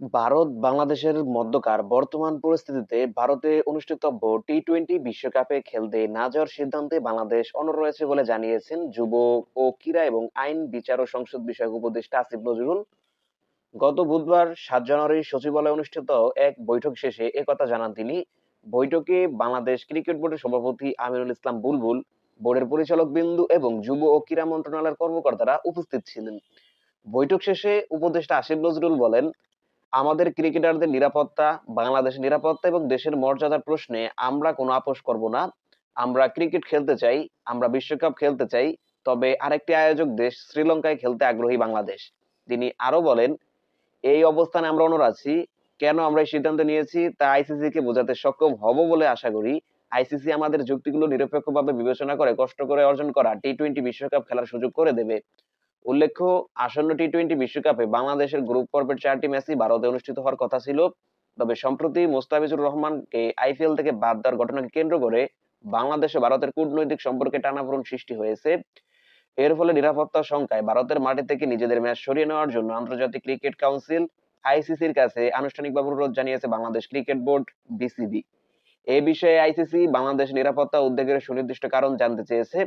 ভারত বাংলাদেশের মধ্যকার বর্তমান পরিস্থিতিতে ভারতে অনুষ্ঠিতব্য টি টোয়েন্টি বিশ্বকাপে খেলতে না যাওয়ার সিদ্ধান্তে বাংলাদেশ অনড় রয়েছে বলে জানিয়েছেন যুব ও ক্রীড়া এবং আইন বিচার ও সংসদ বিষয়ক উপদেষ্টা আসিফ নজরুল। গত বুধবার সাত জানুয়ারি সচিবালয়ে অনুষ্ঠিত এক বৈঠক শেষে একথা জানান তিনি। বৈঠকে বাংলাদেশ ক্রিকেট বোর্ডের সভাপতি আমিনুল ইসলাম বুলবুল, বোর্ডের পরিচালক বিন্দু এবং যুব ও ক্রীড়া মন্ত্রণালয়ের কর্মকর্তারা উপস্থিত ছিলেন। বৈঠক শেষে উপদেষ্টা আসিফ নজরুল বলেন আমাদের ক্রিকেটারদের নিরাপত্তা, বাংলাদেশের নিরাপত্তা এবং দেশের মর্যাদার প্রশ্নে আমরা কোনো আপোষ করব না। আমরা ক্রিকেট খেলতে চাই, আমরা বিশ্বকাপ খেলতে চাই, তবে আরেকটি আয়োজক দেশ শ্রীলঙ্কায় খেলতে আগ্রহী বাংলাদেশ। তিনি আরও বলেন, এই অবস্থানে আমরা অনড় আছি। কেন আমরা এই সিদ্ধান্ত নিয়েছি তা আইসিসি কে বোঝাতে সক্ষম হব বলে আশা করি। আইসিসি আমাদের যুক্তিগুলো নিরপেক্ষভাবে বিবেচনা করে কষ্ট করে অর্জন করা টি টোয়েন্টি বিশ্বকাপ খেলার সুযোগ করে দেবে। উল্লেখ্য, আসন্ন টি টোয়েন্টি বিশ্বকাপে বাংলাদেশের গ্রুপ পর্বের চারটি ম্যাচই ভারতে অনুষ্ঠিত হওয়ার কথা ছিল। তবে সম্প্রতি মোস্তাফিজুর রহমানকে আইপিএল থেকে বাদ দেওয়ার ঘটনাকে কেন্দ্র করে বাংলাদেশ ও ভারতের কূটনৈতিক সম্পর্কে টানাপোড়েন সৃষ্টি হয়েছে। এর ফলে নিরাপত্তা শঙ্কায় ভারতের মাটি থেকে নিজেদের ম্যাচ সরিয়ে নেওয়ার জন্য আন্তর্জাতিক ক্রিকেট কাউন্সিল আইসিসির কাছে আনুষ্ঠানিকভাবে অনুরোধ জানিয়েছে বাংলাদেশ ক্রিকেট বোর্ড বিসিবি এ বিষয়ে আইসিসি বাংলাদেশ নিরাপত্তা উদ্বেগের সুনির্দিষ্ট কারণ জানতে চেয়েছে।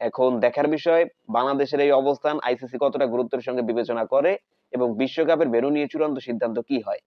এখন দেখার বিষয়, বাংলাদেশের এই অবস্থান আইসিসি কতটা গুরুত্বের সঙ্গে বিবেচনা করে এবং বিশ্বকাপের ভেন্যু নিয়ে চূড়ান্ত সিদ্ধান্ত কি হয়?